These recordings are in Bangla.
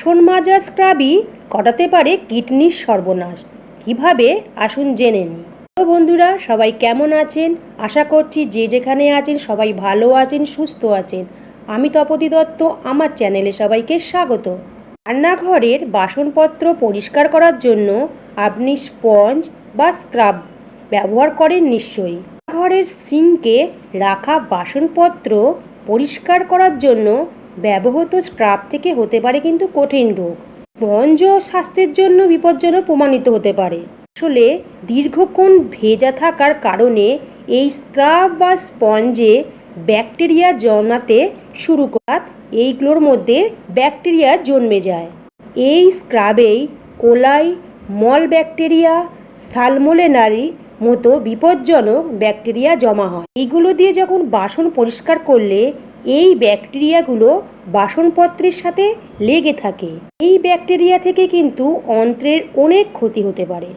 বাসন মাজা স্ক্রাবই ঘটাতে পারে কিডনির সর্বনাশ? কীভাবে? আসুন জেনে নিই। তো বন্ধুরা, সবাই কেমন আছেন? আশা করছি যে যেখানে আছেন, সবাই ভালো আছেন, সুস্থ আছেন। আমি তপতি দত্ত, আমার চ্যানেলে সবাইকে স্বাগত। রান্নাঘরের বাসনপত্র পরিষ্কার করার জন্য আপনি স্পঞ্জ বা স্ক্রাব ব্যবহার করেন নিশ্চয়ই। ঘরের সিঙ্কে রাখা বাসনপত্র পরিষ্কার করার জন্য ব্যবহৃত স্ক্রাব থেকে হতে পারে কিন্তু কঠিন রোগ। স্পঞ্জ স্বাস্থ্যের জন্য বিপজ্জনক প্রমাণিত হতে পারে। আসলে দীর্ঘক্ষণ ভেজা থাকার কারণে এই স্ক্রাব বা স্পঞ্জে ব্যাকটেরিয়া জন্মাতে শুরু করাত এইগুলোর মধ্যে ব্যাকটেরিয়া জন্মে যায়। এই স্ক্রাবেই কোলাই, মল ব্যাকটেরিয়া, সালমোলেনারি মতো বিপজ্জনক ব্যাকটেরিয়া জমা হয়। এইগুলো দিয়ে যখন বাসন পরিষ্কার করলে এই ব্যাকটেরিয়াগুলো বাসনপত্রের সাথে লেগে থাকে। এই ব্যাকটেরিয়া থেকে কিন্তু অন্ত্রের অনেক ক্ষতি হতে পারে।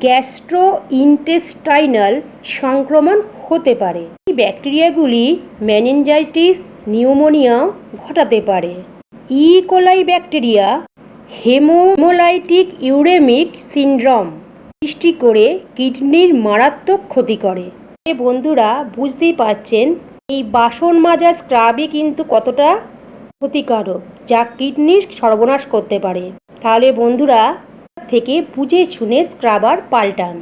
গ্যাস্ট্রো ইন্টেস্টাইনাল সংক্রমণ হতে পারে। এই ব্যাকটেরিয়াগুলি ম্যানেঞ্জাইটিস নিউমোনিয়া ঘটাতে পারে। E coli bacteria haemolytic uraemic syndrome, সৃষ্টি করে কিডনির মারাত্মক ক্ষতি করে। বন্ধুরা, বুঝতেই পারছেন এই বাসন মাজা স্ক্রাবই কিন্তু কতটা ক্ষতিকারক? যা কিডনির সর্বনাশ করতে পারে। তাহলে বন্ধুরা থেকে বুঝে শুনে স্ক্রাবার পাল্টান।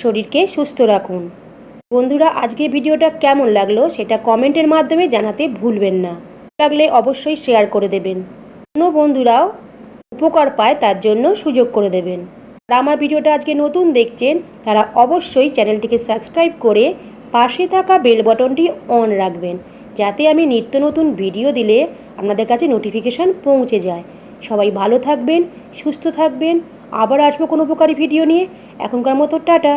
শরীরকে সুস্থ রাখুন। বন্ধুরা, আজকের ভিডিওটা কেমন লাগল সেটা কমেন্টের মাধ্যমে জানাতে ভুলবেন না। লাগলে অবশ্যই শেয়ার করে দেবেন। অন্য বন্ধুরাও উপকার পায় তার জন্য সুযোগ করে দেবেন। আর আমার ভিডিওটা আজকে নতুন দেখছেন, তারা অবশ্যই চ্যানেলটিকে সাবস্ক্রাইব করে পাশে থাকা বেল বটনটি অন রাখবেন, যাতে আমি নিত্য নতুন ভিডিও দিলে আপনাদের কাছে নোটিফিকেশান পৌঁছে যায়। সবাই ভালো থাকবেন, সুস্থ থাকবেন। আবার আসব কোনো উপকারী ভিডিও নিয়ে। এখনকার মতো টাটা।